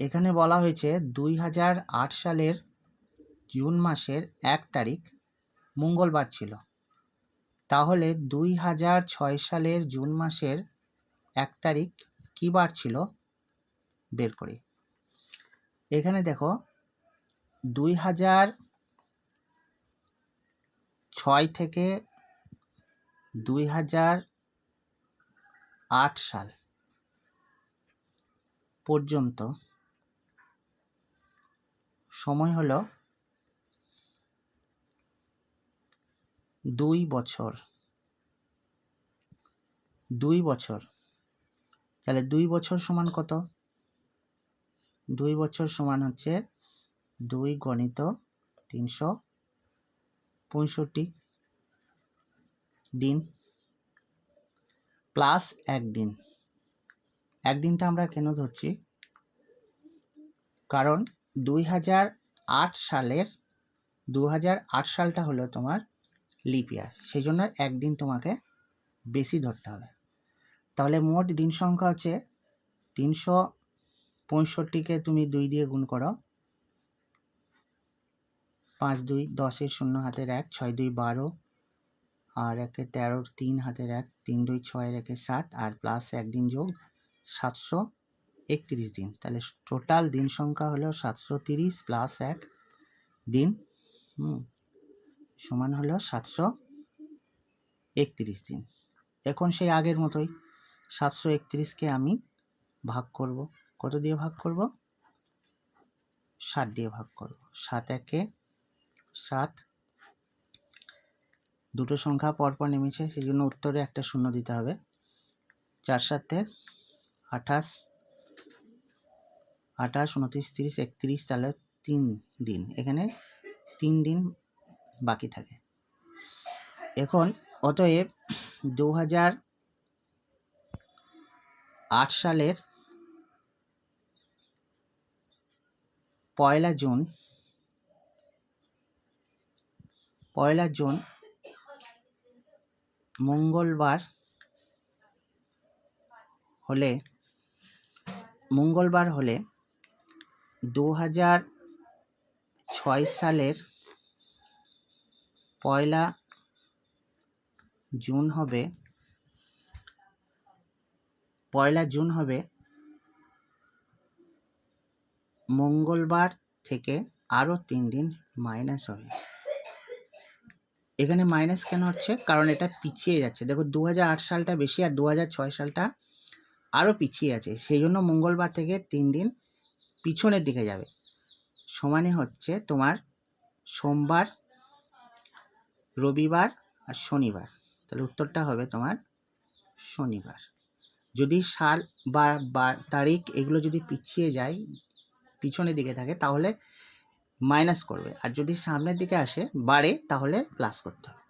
এখানে বলা হয়েছে দুই হাজার আট সালের জুন মাসের এক তারিখ মঙ্গলবার ছিল। তাহলে দুই হাজার ছয় সালের জুন মাসের এক তারিখ কী বার ছিল? বের করি। এখানে দেখো, দুই হাজার ছয় থেকে দুই হাজার আট সাল পর্যন্ত সময় হলো দুই বছর। দুই বছর। তাহলে দুই বছর সমান কত? দুই বছর সমান হচ্ছে দুই গণিত তিনশো পঁয়ষট্টি দিন প্লাস একদিন একদিনটা আমরা কেন ধরছি? কারণ দুই হাজার আট সালের দু হাজার আট সালটা হলো তোমার লিপ ইয়ার সেই জন্য একদিন তোমাকে বেশি ধরতে হবে। তাহলে মোট দিন সংখ্যা হচ্ছে তিনশো পঁয়ষট্টিকে তুমি দুই দিয়ে গুণ করো। পাঁচ দুই দশের শূন্য হাতের এক, ছয় দুই বারো, আর একে তেরোর তিন হাতের এক, তিন দুই ছয়ের একে সাত, আর প্লাস একদিন যোগ সাতশো একত্রিশ দিন। তাহলে টোটাল দিন সংখ্যা হলো সাতশো তিরিশ প্লাস এক দিন, হুম, সমান হলো সাতশো একত্রিশ দিন। এখন সেই আগের মতোই সাতশো একত্রিশকে আমি ভাগ করব। কত দিয়ে ভাগ করব? ষাট দিয়ে ভাগ করব। সাত একে সাত। দুটো সংখ্যা পরপর নেমেছে, সেই জন্য উত্তরে একটা শূন্য দিতে হবে। চার সাতে আঠাশ আঠাশ, উনত্রিশ, তিরিশ, একত্রিশ, তাহলে তিন দিন। এখানে তিন দিন বাকি থাকে। এখন অতএব দু হাজার আট সালের পয়লা জুন পয়লা জুন মঙ্গলবার হলে মঙ্গলবার হলে দু হাজার ছয় সালের পয়লা জুন হবে, পয়লা জুন হবে মঙ্গলবার থেকে আরও তিন দিন মাইনাস হবে। এখানে মাইনাস কেন হচ্ছে? কারণ এটা পিছিয়ে যাচ্ছে। দেখো দু সালটা বেশি আর দু সালটা আরও পিছিয়ে আছে। সেই জন্য মঙ্গলবার থেকে তিন দিন পিছনের দিকে যাবে। সমানে হচ্ছে তোমার সোমবার, রবিবার আর শনিবার। তাহলে উত্তরটা হবে তোমার শনিবার। যদি সাল বা বা তারিখ এগুলো যদি পিছিয়ে যায়, পিছনের দিকে থাকে, তাহলে মাইনাস করবে। আর যদি সামনের দিকে আসে বাড়ে তাহলে প্লাস করতে হবে।